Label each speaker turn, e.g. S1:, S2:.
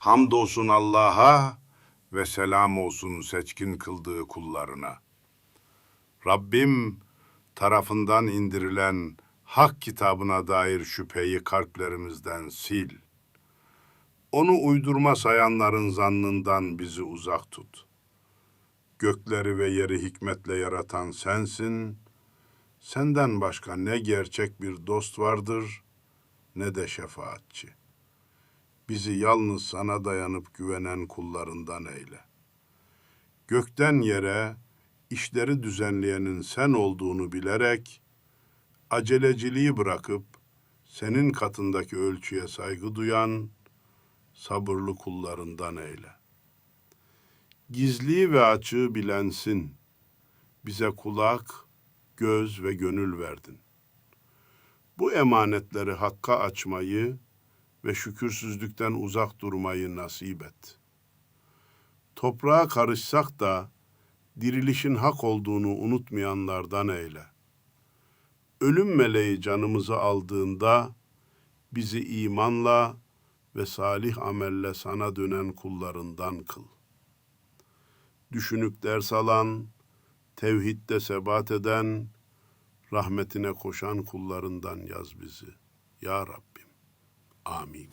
S1: Hamdolsun Allah'a ve selam olsun seçkin kıldığı kullarına. Rabbim tarafından indirilen hak kitabına dair şüpheyi kalplerimizden sil. Onu uydurma sayanların zannından bizi uzak tut. Gökleri ve yeri hikmetle yaratan sensin. Senden başka ne gerçek bir dost vardır ne de şefaatçi. Bizi yalnız sana dayanıp güvenen kullarından eyle. Gökten yere işleri düzenleyenin sen olduğunu bilerek aceleciliği bırakıp senin katındaki ölçüye saygı duyan sabırlı kullarından eyle. Gizliyi ve açığı bilensin. Bize kulak, göz ve gönül verdin. Bu emanetleri hakka açmayı ve şükürsüzlükten uzak durmayı nasip et. Toprağa karışsak da dirilişin hak olduğunu unutmayanlardan eyle. Ölüm meleği canımızı aldığında bizi imanla ve salih amelle sana dönen kullarından kıl. Düşünüp ders alan, tevhidde sebat eden, rahmetine koşan kullarından yaz bizi. Ya Rabbim. Amin.